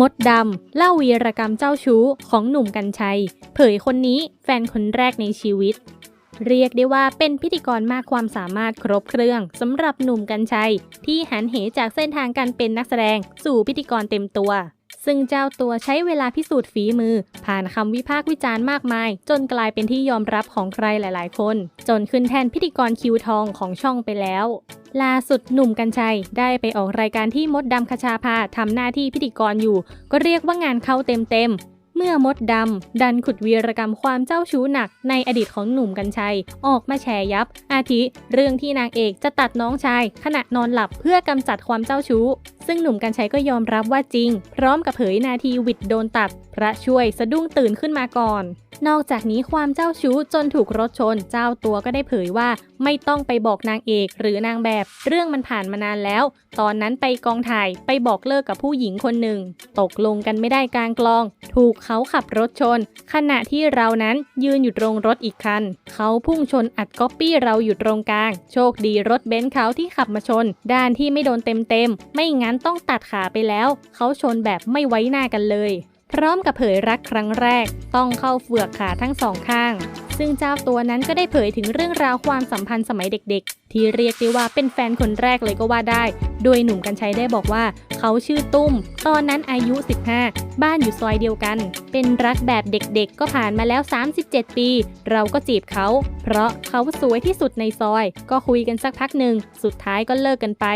มดดำ เล่าวีรกรรมเจ้าชู้ของหนุ่มกัญชัย เผยคนนี้แฟนคนแรกในชีวิต เรียกได้ว่าเป็นพิธีกรมากความสามารถครบเครื่องสำหรับหนุ่มกัญชัย ที่หันเหจากเส้นทางการเป็นนักแสดง สู่พิธีกรเต็มตัว ซึ่งเจ้าตัวใช้เวลาพิสูจน์ฝีมือ ผ่านคำวิพากษ์วิจารณ์มากมาย จนกลายเป็นที่ยอมรับของใครหลาย ๆ คน จนขึ้นแทนพิธีกรคิวทองของช่องไปแล้ว ล่าสุดหนุ่มกัญชัย ได้ไปออกรายการที่มดดำคชาภาทำหน้าที่พิธีกรอยู่ ก็เรียกว่างานเข้าเต็มๆ เมื่อมดดำ ดันขุดวีรกรรมความเจ้าชู้หนักในอดีตของหนุ่มกัญชัย ออกมาแฉยับ อาทิ เรื่องที่นางเอกจะตัดน้องชาย ขณะนอนหลับเพื่อกำจัดความเจ้าชู้ ซึ่งหนุ่มกัญชัยก็ยอมรับว่าจริง พร้อมกับเผยนาทีวิดโดนตัด พระช่วยสะดุ้งตื่นขึ้นมาก่อน นอกจากนี้ความเจ้าชู้จนถูกรถชน เจ้าตัวก็ได้เผยว่า ไม่ต้องไปบอกนางเอก หรือนางแบบ เรื่องมันผ่านมานานแล้ว ตอนนั้นไปกองถ่ายไปบอกเลิกกับผู้หญิงคนหนึ่ง ตกลงกันไม่ได้กลางกลอง ถูกเขาขับรถชน ขณะที่เรานั้นยืนอยู่ตรงรถอีกคัน เขาพุ่งชนอัดก๊อปปี้เราอยู่ตรงกลาง โชคดีรถเบนซ์เขาที่ขับมาชน ด้านที่ไม่โดนเต็มๆ ไม่งั้นต้องตัดขาไปแล้ว เขาชนแบบไม่ไว้หน้ากันเลย พร้อมกับเผยรักครั้งแรก ต้องเข้าเฟือกขาทั้งสองข้าง ซึ่งเจ้าตัวนั้นก็ได้เผยถึงเรื่องราวความสัมพันธ์สมัยเด็กๆ ที่เรียกได้ว่าเป็นแฟนคนแรกเลยก็ว่าได้ โดยหนุ่มกัญชัยได้บอกว่า เขาชื่อตุ้ม ตอนนั้นอายุ 15 บ้านอยู่ซอยเดียวกัน เป็นรักแบบเด็กๆ ก็ผ่านมาแล้ว 37 ปี เราก็จีบเขา เพราะเขาสวยที่สุดในซอย ก็คุยกันสักพักหนึ่ง สุดท้ายก็เลิกกันไป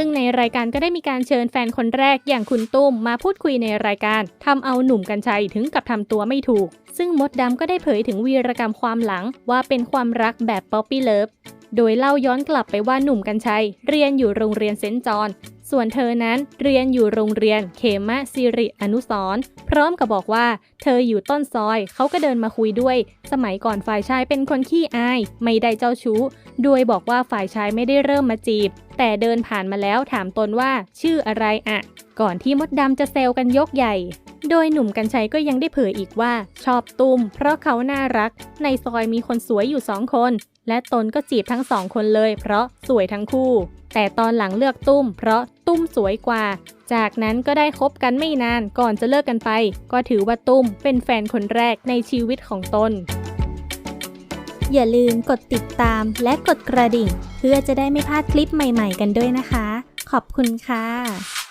ซึ่งในรายการก็ได้มีการเชิญแฟนคนแรกอย่างคุณตุ้มมาพูดคุยในรายการทำเอาหนุ่มกัญชัยถึงกับทำตัวไม่ถูก ซึ่งมดดำก็ได้เผยถึงวีรกรรมความหลังว่าเป็นความรักแบบป๊อปปี้เลิฟโดยเล่าย้อนกลับไปว่าหนุ่มกัญชัย เรียนอยู่โรงเรียนเซนต์จอน ส่วนเธอนั้นเรียนอยู่โรงเรียนเขมะสิริอนุสรณ์พร้อมกับบอกว่า เธออยู่ต้นซอย เขาก็เดินมาคุยด้วย สมัยก่อนฝ่ายชายเป็นคนขี้อาย ไม่ได้เจ้าชู้ โดยบอกว่าฝ่ายชายไม่ได้เริ่มมาจีบ แต่เดินผ่านมาแล้วถามตนว่า ชื่ออะไรอะ ก่อนที่มดดำจะเซลกันยกใหญ่ โดยหนุ่มกัญชัยก็ยังได้เผยอีกว่า ชอบตุ้ม เพราะเขาน่ารัก ในซอยมีคนสวยอยู่สองคน และตนก็จีบทั้งสองคนเลย เพราะสวยทั้งคู่ แต่ตอนหลังเลือกตุ้ม เพราะตุ้มสวยกว่า จากนั้นก็ได้คบกันไม่นานก่อนจะเลิกกันไป ก็ถือว่าตุ้มเป็นแฟนคนแรกในชีวิตของตนอย่าลืมกดติดตามและกดกระดิ่ง เพื่อจะได้ไม่พลาดคลิปใหม่ๆกันด้วยนะคะ ขอบคุณค่ะ